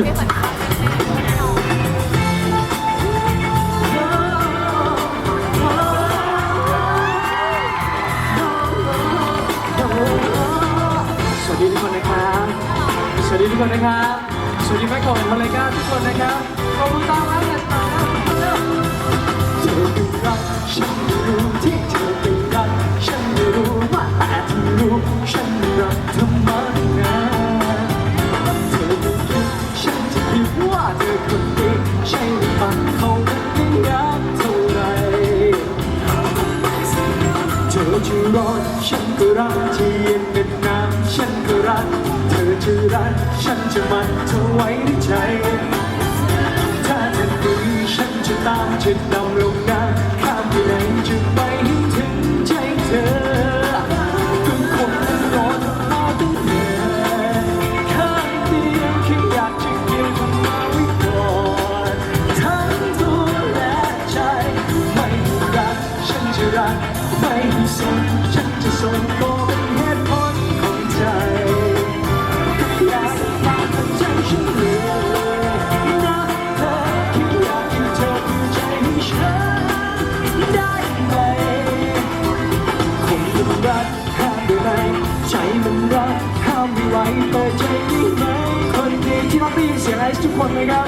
สวัสดีทุกคนนะครับ สวัสดีทุกคนนะครับ สวัสดีแม่ก่อนมาเลยก้าทุกคนนะครับขอบคุณตา ก็รักจะเย็นเป็นน้ำฉันก็รัก เธอจะรัก ฉันจะมันเธอไว้ในใจ ถ้าเธอดีฉันจะตามจะดำลงน้ำข้ามไปไหนจะไปให้ถึงใจเธอก็คงต้องรอเธอมาตั้งนานข้างเดียวแค่อยากจะเกี่ยวกับมาไว้ก่อนทั้งตัวและใจ ไม่รัก ฉันจะรัก ไม่สนฉันจะสนก็ ใจมันรักห้ามไม่ไหวเปิดใจได้ไหมคนดีที่รับได้ยินเสียงไอซ์ทุกคนไหมครับ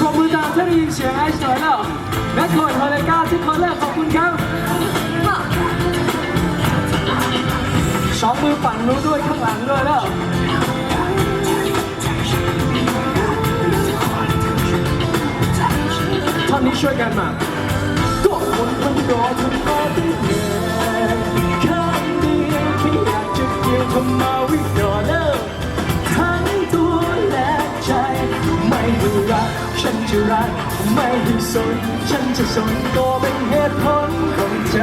ปรบมือตามถ้าได้ยินเสียงไอซ์หน่อยแล้วแม็กโคนฮอลเลก้าทุกคนเลยขอบคุณครับสองมือฝั่งนู้นด้วยข้างหลังด้วยแล้วท่อนนี้ช่วยกันมาก็คนมันรอเรัก ไม่ให้สน ฉันจะสนก็เป็นเหตุผลของใจ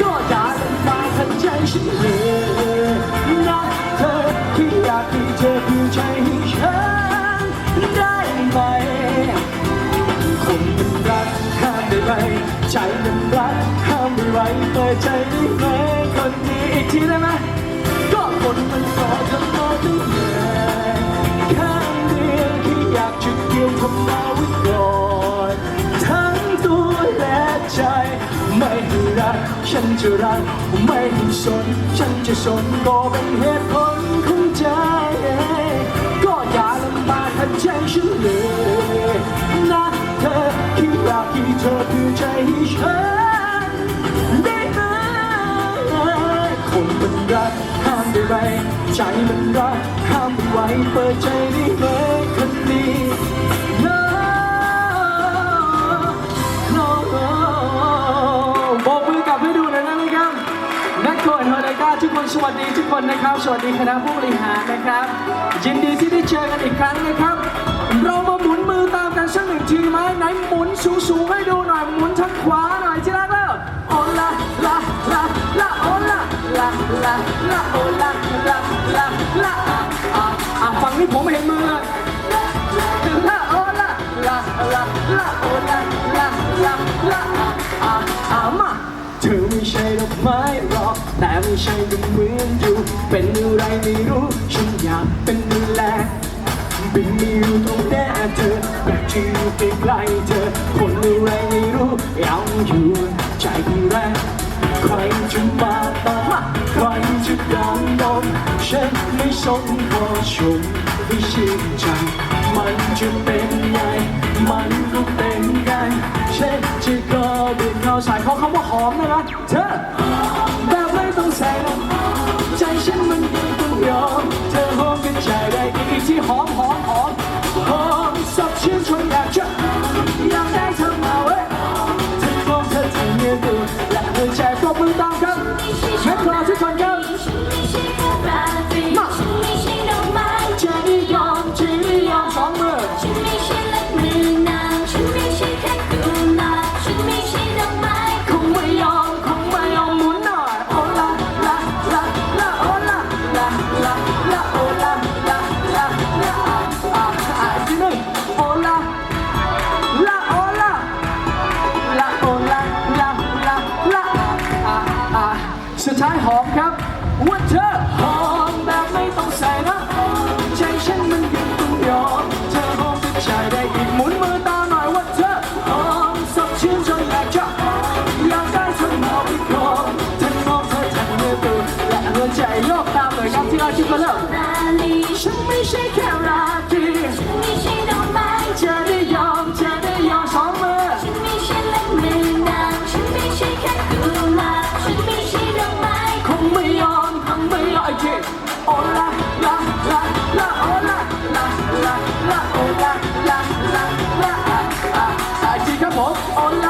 ก็อย่าลำบากขัดใจฉันเลยนะเธอแค่อยากให้เธอดูใจให้ฉันได้ไหมคนมันรักห้ามได้ไหมใจมันรักห้ามไม่ไหวเปิดใจได้ไหมคนนี้อีกทีได้ไหมก็คนมันรอเธอมาตั้งนาน ยวเธอมาไว้ก่อนทั้งตัวและใจ ไม่ให้รัก ฉันจะรัก ไม่ให้สน ฉันจะสนก็เป็นเหตุผลของใจ ก็อย่าลำบากขัดใจฉันเลยนะเธอคิดอยากให้เธอคือใจให้ฉันได้ไหมคนมันรักห้ามได้ไหมใจมันรักห้ามไม่ไหวเปิดใจได้ไหม สวัสดีทุกคนนะครับ สวัสดีคณะผู้บริหารนะครับ ยินดีที่ได้เจอกันอีกครั้งนะครับ เรามาหมุนมือตามกันสักหนึ่งทีไหมไหนหมุนสูงๆให้ดูหน่อยหมุนทางขวาหน่อยที่รักแล้วโอลาลาลาลาโอลาลาลาลาโอลาลาลาลาอะฝั่งนี้ผมเห็น แต่ไม่ใช่ก็เหมือนอยู่ เป็นอะไรไม่รู้ ฉันอยากเป็นดูแลบินมีอยู่ตรงหน้าเธออยากจะอยู่ใกล้ๆเธอคนอะไรไม่รู้ยังอยู่ใจที่แรกใครจะมาตามใครจะยอมนมฉันไม่สนขอชมให้ชื่นใจมันจะเป็นไง มันก็เป็นไงฉันจะก็เดินเข้าใส่เขาคำว่าหอมนะครับเธอ อหอมกันใจได้อีกที่หอมหอมหอมหอมสับชื่นชวนอยากจะอยากได้เธอมาเว้ยเธอมองเธอที่เงียบดูและเธอแชร์ปรบมือตามครับแม้กรับาเลิฉันไม่ใช่แค่ราตรีฉันไม่ใช่ดอกไม้เธได้ยอมเธได้ยอมสองมือฉันไม่ใช่เล่นเล่นน้ำฉันไม่ใช่แค่กุหลาบฉันไม่ใช่ดอกไม้คงไม่ยอมคงไม่ยอมไอ้เจ๊โอลาลาลาลาโอลาลาลาลาโอลาลาลาลาสายจีครับผมโอลา